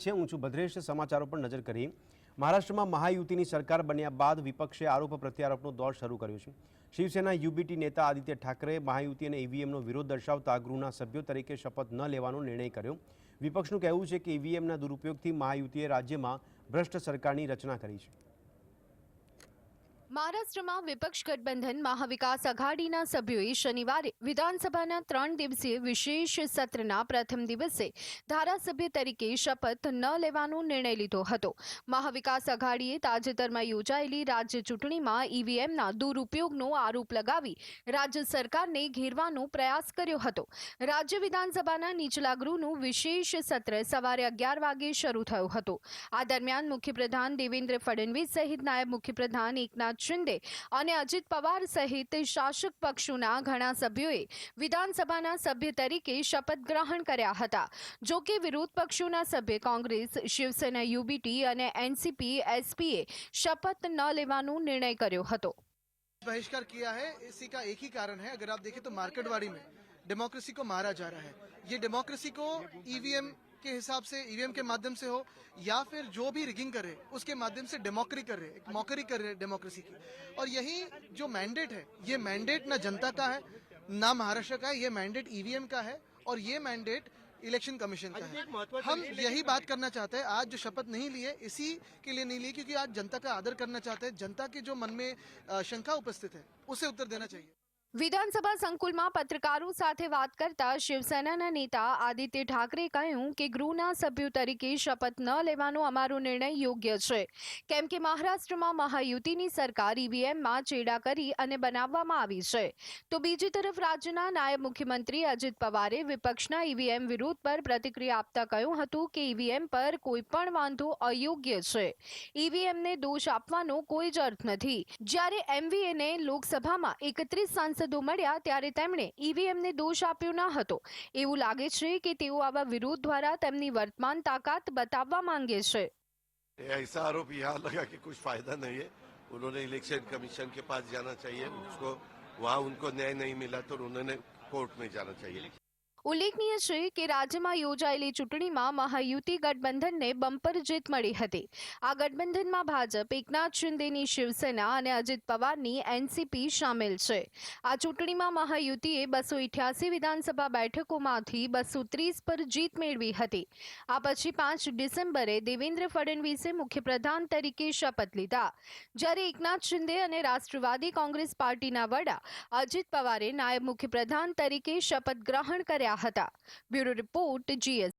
છે. હું છું ભદ્રેશ સમાચારો પર નજર કરી. મહારાષ્ટ્રમાં મહાયુતિની સરકાર બન્યા બાદ વિપક્ષે આરોપ પ્રત્યારોપનો દોર શરૂ કર્યો છે. શિવસેના યુબીટી નેતા આદિત્ય ઠાકરેએ મહાયુતિ અને ઈવીએમનો વિરોધ દર્શાવતા ગૃહના સભ્યો તરીકે શપથ ન લેવાનો નિર્ણય કર્યો. વિપક્ષનું કહેવું છે કે ઈવીએમના દુરુપયોગથી મહાયુતિએ રાજ્યમાં ભ્રષ્ટ સરકારની રચના કરી છે. મહારાષ્ટ્રમાં વિપક્ષ ગઠબંધન મહાવિકાસ અઘાડીના સભ્યોએ શનિવારે વિધાનસભાના ત્રણ દિવસીય વિશેષ સત્રના પ્રથમ દિવસે ધારાસભ્ય તરીકે શપથ ન લેવાનો નિર્ણય લીધો હતો. મહાવિકાસ અઘાડીએ તાજેતરમાં યોજાયેલી રાજ્ય ચૂંટણીમાં ઈવીએમના દુરુપયોગનો આરોપ લગાવી રાજ્ય સરકારને ઘેરવાનો પ્રયાસ કર્યો હતો. રાજ્ય વિધાનસભાના નીચલા ગૃહનું વિશેષ સત્ર સવારે અગિયાર વાગે શરૂ થયું હતું. આ દરમિયાન મુખ્યપ્રધાન દેવેન્દ્ર ફડણવીસ સહિત નાયબ મુખ્યપ્રધાન એકનાથ શિંદે અને અજીત પવાર સહિત શાસક પક્ષોના ઘણા સભ્યોએ વિધાનસભાના સભ્ય તરીકે શપથ ગ્રહણ કર્યા હતા જો કે વિરોધ પક્ષોના સભ્ય કોંગ્રેસ શિવસેના યુબીટી અને એનસીપી એસપીએ શપથ ન લેવાનો નિર્ણય કર્યો હતો बहिष्कार किया है इसी का एक ही कारण है अगर आप देखें तो मार्केटवाड़ी में डेमोक्रेसी को मारा जा रहा है ये डेमोक्रेसी को ईवीएम के हिसाब से ईवीएम के माध्यम से हो या फिर जो भी रिगिंग कर रहे उसके माध्यम से डेमोक्री कर रहे एक मॉकरी कर रहे डेमोक्रेसी की। और यही जो मैंडेट है ये मैंडेट ना जनता का है ना महाराष्ट्र का है ये मैंडेट ईवीएम का है और ये मैंडेट इलेक्शन कमीशन का है। हम यही बात करना चाहते हैं आज जो शपथ नहीं लिए इसी के लिए नहीं लिए क्योंकि आज जनता का आदर करना चाहते हैं जनता के जो मन में शंका उपस्थित है उसे उत्तर देना चाहिए। વિધાનસભા સંકુલમાં પત્રકારો સાથે વાત કરતા શિવસેનાના નેતા આદિત્ય ઠાકરે કહ્યું કે ગૃહના સભ્યો તરીકે શપથ ન લેવાનો અમારો નિર્ણય યોગ્ય છે. કેમ કે મહારાષ્ટ્રમાં મહાયુતિની સરકાર ઈવીએમમાં ચેડા કરી અને બનાવવામાં આવી છે. તો બીજી તરફ રાજ્યના નાયબ મુખ્યમંત્રી અજીત પવારે વિપક્ષના ઈવીએમ વિરોધ પર પ્રતિક્રિયા આપતા કહ્યું હતું કે ઈવીએમ પર કોઈ પણ વાંધો અયોગ્ય છે. ઈવીએમને દોષ આપવાનો કોઈ જ અર્થ નથી. જ્યારે એમવીએને લોકસભામાં એકત્રીસ સાંસદો મળ્યા ત્યારે તેમણે ઈવીએમને દોષ આપ્યો ન હતો એવું લાગે છે કે તેઓ આવા વિરોધ દ્વારા તેમની વર્તમાન તાકાત બતાવવા માંગે છે ये ऐसा आरोप यहाँ लगा कि कुछ फायदा नहीं है उन्होंने इलेक्शन कमीशन के पास जाना चाहिए उसको वहाँ उनको न्याय नहीं मिला तो उन्होंने कोर्ट में जाना चाहिए ઉલ્લેખનીય છે કે રાજ્યમાં યોજાયેલી ચૂંટણીમાં મહાયુતિ ગઠબંધનને બમ્પર જીત મળી હતી. આ ગઠબંધનમાં ભાજપ, એકનાથ શિંદેની શિવસેના અને અજીત પવારની એનસીપી સામેલ છે. આ ચૂંટણીમાં મહાયુતિએ બસો ઇઠ્યાસી વિધાનસભા બેઠકોમાંથી બસો ત્રીસ પર જીત મેળવી હતી. આ પછી પાંચ ડિસેમ્બરે દેવેન્દ્ર ફડણવીસે મુખ્યપ્રધાન તરીકે શપથ લીધા. જ્યારે એકનાથ શિંદે અને રાષ્ટ્રવાદી કોંગ્રેસ પાર્ટીના વડા અજીત પવારે નાયબ મુખ્યપ્રધાન તરીકે શપથ ગ્રહણ કર્યા. હતા. Bureau report GS.